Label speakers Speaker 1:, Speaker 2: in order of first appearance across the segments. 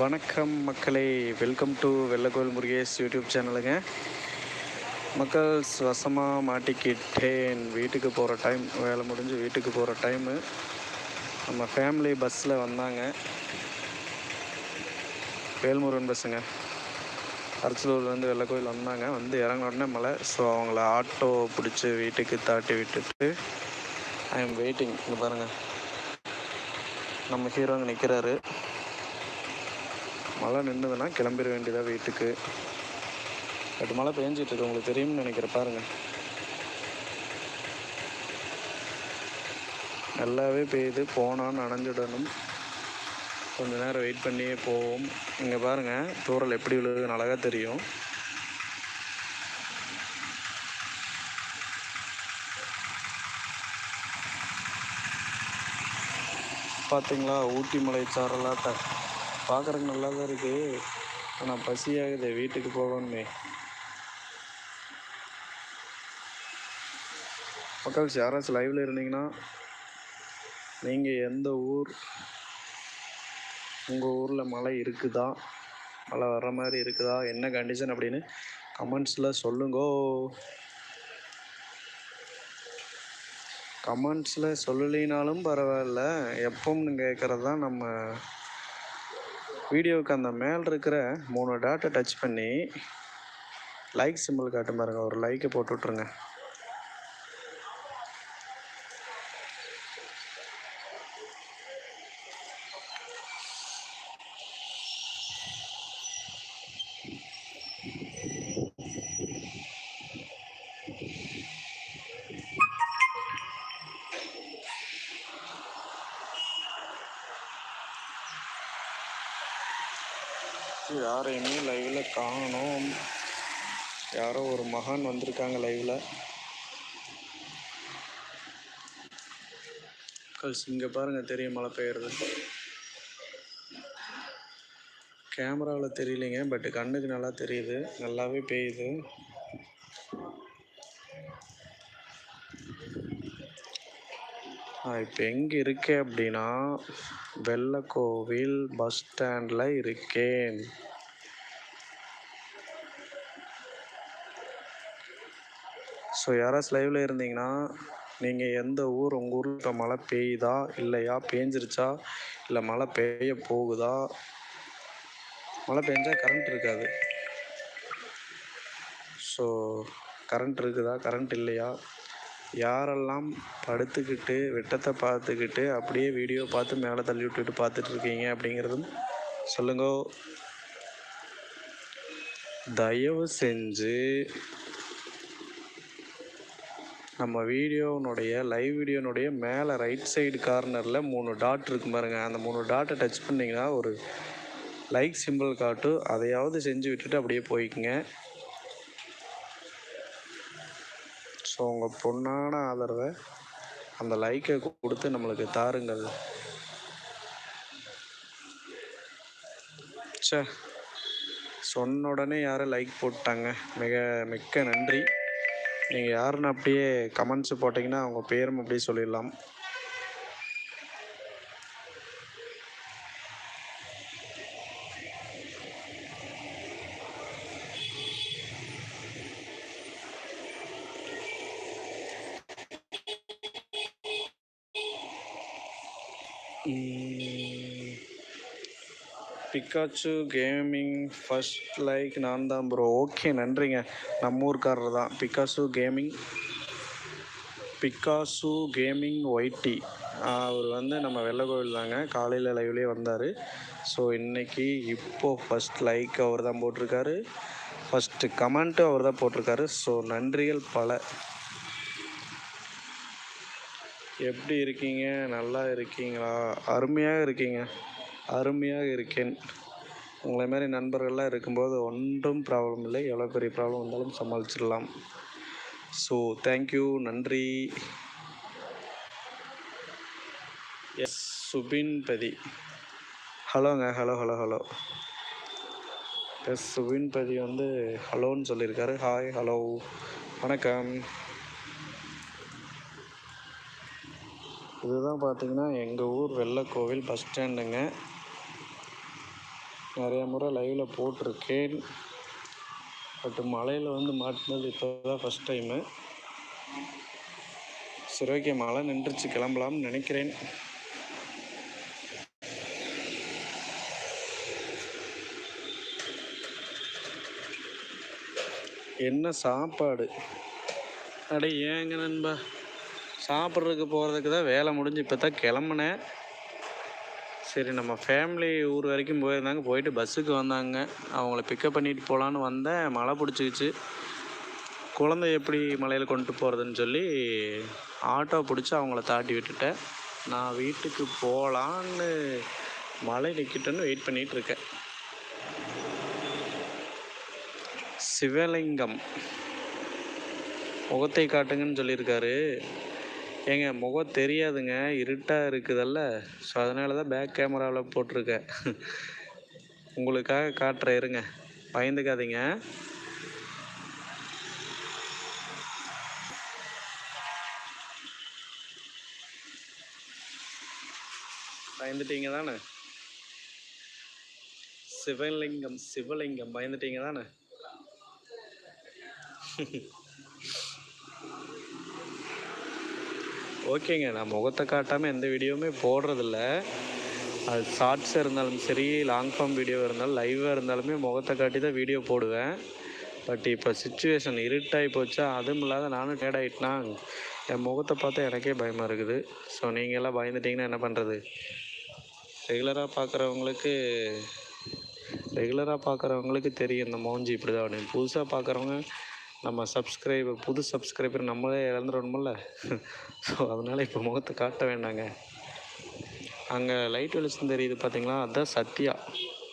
Speaker 1: வணக்கம் மக்களே. Welcome to Vellakovil Murugesh YouTube சேனலுங்க. மக்கள் வசமாக மாட்டிக்கிட்டேன். வீட்டுக்கு போகிற டைம் வேலை முடிஞ்சு வீட்டுக்கு போகிற டைமு நம்ம ஃபேமிலி பஸ்ஸில் வந்தாங்க. வேல்முருகன் பஸ்ஸுங்க அரசலூர்லேருந்து வெள்ளக்கோயில் வந்தாங்க. வந்து இறங்கின உடனே மழை ஸோ அவங்கள ஆட்டோ பிடிச்சி வீட்டுக்கு தாட்டி விட்டுட்டு ஐ எம் வெயிட்டிங் இங்கே பாருங்கள் நம்ம ஹீரோங்க நிற்கிறாரு மழை நின்றுதுன்னா கிளம்பிட வேண்டியதாக வீட்டுக்கு. பட் மழை பெஞ்சிட்டு இருக்கு உங்களுக்கு தெரியும்னு நினைக்கிறேன். பாருங்க. நல்லாவே பெய்யுது. போனால் நனைஞ்சிடணும். கொஞ்ச நேரம் வெயிட் பண்ணியே போவோம். இங்கே பாருங்கள் தூரல் எப்படி விழுதுன்னு அழகாக தெரியும். பார்த்தீங்களா ஊட்டி மலை சாரலாக த பார்க்குறதுக்கு நல்லா தான் இருக்குது ஆனால் பசியாகுது வீட்டுக்கு போகணுமே. மக்கள்ஸ் யாராச்சும் லைவில் இருந்தீங்கன்னா நீங்கள் எந்த ஊர் உங்கள் ஊரில் மழை இருக்குதா? மழை வர்ற மாதிரி இருக்குதா? என்ன கண்டிஷன் அப்படின்னு கமெண்ட்ஸில் சொல்லுங்கோ. கமெண்ட்ஸில் சொல்லலைனாலும் பரவாயில்ல. எப்போம்னு கேட்குறது தான் நம்ம வீடியோவுக்கு அந்த மேல் இருக்கிற மூணு டாட்டை டச் பண்ணி லைக் சிம்பிள் காட்டு பாருங்கள் ஒரு லைக்கை போட்டு விட்ருங்க யாரையுமே லைவில் காணோம்? யாரோ ஒரு மகான் வந்திருக்காங்க லைவில் கல்ஸ் இங்கே பாருங்கள் தெரியும் மழை பெய்யுறது. கேமராவில் தெரியலைங்க பட் கண்ணுக்கு நல்லா தெரியுது. நல்லாவே பெய்யுது. நான் இப்போ எங்கே இருக்கேன் அப்படின்னா வெள்ளக்கோவில் பஸ் ஸ்டாண்டில் இருக்கேன். ஸோ யாராச்சும் லைவில் இருந்தீங்கன்னா நீங்கள் எந்த ஊர் உங்கள் ஊரில் இப்போ மழை பெய்யுதா இல்லையா? பேஞ்சிருச்சா? இல்லை மழை பெய்ய போகுதா? மழை பெஞ்சால் கரண்ட் இருக்காது. ஸோ கரண்ட் இருக்குதா? கரண்ட் இல்லையா? யாரெல்லாம் படுத்துக்கிட்டு வெட்டத்தை பார்த்துக்கிட்டு அப்படியே வீடியோ பார்த்து மேலே தள்ளி விட்டுட்டு பார்த்துட்டு இருக்கீங்க அப்படிங்கிறதும் சொல்லுங்க. தயவு செஞ்சு நம்ம வீடியோனுடைய லைவ் வீடியோனுடைய மேலே ரைட் சைடு கார்னரில் மூணு டாட் இருக்கு பாருங்க. அந்த மூணு டாட்டை டச் பண்ணிங்கன்னா ஒரு லைக் சிம்பிள் காட்டும். அதையாவது செஞ்சு விட்டுட்டு அப்படியே போய்க்குங்க. ஸோ உங்கள் பொண்ணான ஆதரவை அந்த லைக்கை கொடுத்து நம்மளுக்கு தாருங்கள். சே சொன்ன உடனே யாரும் லைக் போட்டாங்க. மிக மிக்க நன்றி. நீங்கள் யாருன்னு அப்படியே கமெண்ட்ஸ் போட்டிங்கன்னா அவங்க பேரும் அப்படியே சொல்லிடலாம். பிக்காச்சு கேமிங் ஃபர்ஸ்ட் லைக் நான் தான் ப்ரோ ஓகே நன்றிங்க. நம்ம ஊர்க்காரர் தான். பிக்காசு கேமிங் பிக்காசு கேமிங் ஒயிட்டி அவர் வந்து நம்ம வெள்ளக்கோவில் தாங்க. காலையில் லைவ்லேயே வந்தார். ஸோ இன்றைக்கி இப்போது ஃபஸ்ட் லைக் அவர் தான் போட்டிருக்காரு. ஃபஸ்ட்டு கமெண்ட்டு அவர் தான் போட்டிருக்காரு. ஸோ நன்றிகள் பல. எப்படி இருக்கீங்க? நல்லா இருக்கீங்களா? அருமையாக இருக்கீங்க. அருமையாக இருக்கேன். உங்களை மாதிரி நண்பர்கள்லாம் இருக்கும்போது ஒன்றும் ப்ராப்ளம் இல்லை. எவ்வளோ பெரிய ப்ராப்ளம் வந்தாலும் சமாளிச்சிடலாம். ஸோ தேங்க்யூ நன்றி. S Subin Pathi ஹலோங்க hello hello hello S Subin Pathi வந்து ஹலோன்னு சொல்லியிருக்காரு. ஹாய் ஹலோ வணக்கம். இதுதான் பார்த்தீங்கன்னா எங்கள் ஊர் வெள்ளக்கோவில் பஸ் ஸ்டாண்டுங்க நிறையா முறை லைவில் போட்டிருக்கேன். பட் மழையில் வந்து மாட்டினது இப்போ தான் ஃபஸ்ட் டைமு சரி ஓகே மழை நின்றுச்சு கிளம்பலாம்னு நினைக்கிறேன். என்ன சாப்பாடு? அடே ஏங்க நண்பா? சாப்பிட்றதுக்கு போகிறதுக்கு தான் வேலை முடிஞ்சு இப்போ தான் கிளம்புனேன். சரி நம்ம ஃபேமிலி ஊர் வரைக்கும் போயிருந்தாங்க. போயிட்டு பஸ்ஸுக்கு வந்தாங்க. அவங்கள பிக்கப் பண்ணிட்டு போகலான்னு வந்தேன். மழை பிடிச்சிக்கிச்சு. குழந்தை எப்படி மலையில் கொண்டு போகிறதுன்னு சொல்லி ஆட்டோ பிடிச்சி அவங்கள தாட்டி விட்டுட்டேன். நான் வீட்டுக்கு போகலான்னு மழை நிற்கிட்டேன்னு வெயிட் பண்ணிகிட்டு இருக்கேன். சிவலிங்கம். முகத்தை காட்டுங்கன்னு சொல்லியிருக்காரு. ஏங்க முகம் தெரியாதுங்க. இருட்டாக இருக்குதல்ல. ஸோ அதனால தான் பேக் கேமராவில் போட்டிருக்கேன். உங்களுக்காக காட்டுறேன் இருங்க. பயந்துக்காதீங்க. பயந்துட்டீங்க தானே? சிவலிங்கம் சிவலிங்கம் பயந்துட்டீங்க தானே? ஓகேங்க நான் முகத்தை காட்டாமல் எந்த வீடியோவுமே போடுறதில்ல. அது ஷார்ட்ஸ் இருந்தாலும் சரி லாங் ஃபார்ம் வீடியோ இருந்தாலும் லைவாக இருந்தாலுமே முகத்தை காட்டி தான் வீடியோ போடுவேன். பட் இப்போ சுச்சுவேஷன் இருட்டாகி போச்சா அதுவும் இல்லாத நானும் டேட் ஆகிட்டேனா என் முகத்தை பார்த்தா எனக்கே பயமாக இருக்குது. ஸோ நீங்கள்லாம் பயந்துட்டீங்கன்னா என்ன பண்ணுறது ரெகுலராக பார்க்குறவங்களுக்கு ரெகுலராக பார்க்குறவங்களுக்கு தெரியும் இந்த மோஞ்சி இப்படி தான் அப்படின்னு. புதுசாக பார்க்குறவங்க நம்ம சப்ஸ்கிரைபர் புது சப்ஸ்கிரைபர் நம்மளே இழந்துடணுமில்ல ஸோ அதனால் இப்போ முகத்தை காட்ட வேண்டாங்க. அங்கே லைட் வெளிச்சம் தெரியுது பார்த்தீங்களா அதுதான் சத்யா.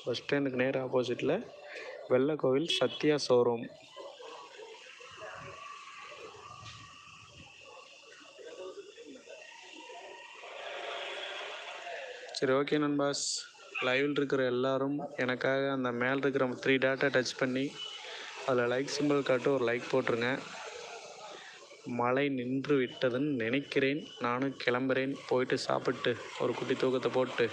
Speaker 1: பஸ் ஸ்டாண்டுக்கு நேர் ஆப்போசிட்டில் வெள்ளை கோவில் சத்யா ஷோரூம் சரி ஓகே நண்பாஸ். லைவில் இருக்கிற எல்லாரும் எனக்காக அந்த மேலே இருக்கிற த்ரீ டேட்டா டச் பண்ணி அதில் லைக் சிம்பிள் காட்டு ஒரு லைக் போட்டுருங்க. மழை நின்று விட்டதுன்னு நினைக்கிறேன். நானும் கிளம்புறேன். போயிட்டு சாப்பிட்டு ஒரு குட்டி தூக்கத்தை போட்டு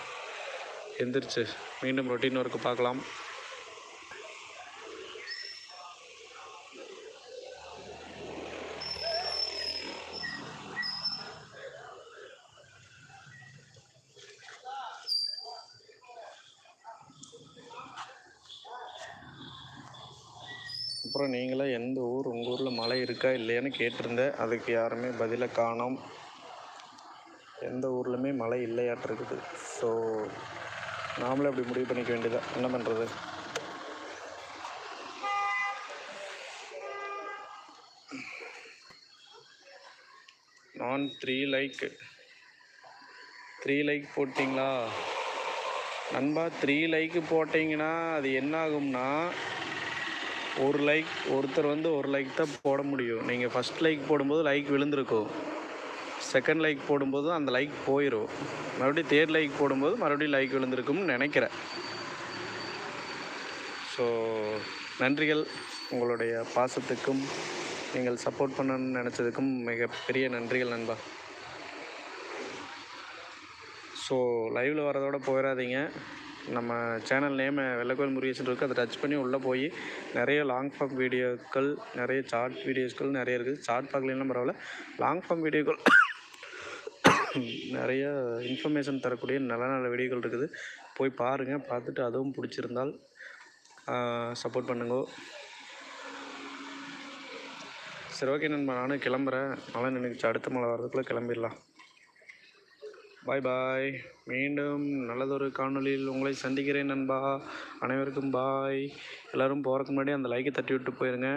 Speaker 1: எந்திரிச்சு மீண்டும் ரொட்டீன் ஒர்க்கு பார்க்கலாம். அப்புறம் நீங்களாம் எந்த ஊர் உங்கள் ஊரில் மழை இருக்கா இல்லையான்னு கேட்டிருந்தேன். அதுக்கு யாருமே பதிலை காணோம். எந்த ஊர்லையுமே மழை இல்லையாட்டு இருக்குது. ஸோ நாமளே அப்படி முடிவு பண்ணிக்க வேண்டியதா? என்ன பண்ணுறது நான் த்ரீ லைக் த்ரீ லைக் போட்டிங்களா? நண்பா த்ரீ லைக்கு போட்டிங்கன்னா அது என்ன ஆகும்னா ஒரு லைக் ஒருத்தர் வந்து ஒரு லைக் தான் போட முடியும். நீங்கள் ஃபஸ்ட் லைக் போடும்போது லைக் விழுந்திருக்கும். செகண்ட் லைக் போடும்போது அந்த லைக் போயிடும் மறுபடியும் தேர்ட் லைக் போடும்போது மறுபடியும் லைக் விழுந்திருக்கும்னு நினைக்கிறேன். ஸோ நன்றிகள். உங்களுடைய பாசத்துக்கும் நீங்கள் சப்போர்ட் பண்ணணும்னு நினச்சதுக்கும் மிகப்பெரிய நன்றிகள் நண்பா. ஸோ லைவில் வரதோட போயிடாதீங்க. நம்ம சேனல் நேம் வெள்ளக்கோயில் முருகேசன் இருக்குது அதை டச் பண்ணி உள்ளே போய் நிறைய லாங் ஃபார்ம் வீடியோக்கள் நிறைய ஷார்ட் வீடியோஸ்கள் நிறைய இருக்குது. ஷார்ட் பார்க்கலாம் பரவாயில்ல. லாங் ஃபார்ம் வீடியோக்கள் நிறைய இன்ஃபர்மேஷன் தரக்கூடிய நல்ல நல்ல வீடியோக்கள் இருக்குது. போய் பாருங்கள் பார்த்துட்டு அதுவும் பிடிச்சிருந்தால் சப்போர்ட் பண்ணுங்க. சரி ஓகே நண்பா. நானும் கிளம்புறேன். மழை நினைச்சு அடுத்த மழை வர்றதுக்குள்ளே கிளம்பிடலாம். பாய் பாய் மீண்டும் நல்லதொரு காணொளியில் உங்களை சந்திக்கிறேன் நண்பா. அனைவருக்கும் பாய் எல்லோரும் போகிறதுக்கு முன்னாடி அந்த லைக்கை தட்டி விட்டு போயிருங்க.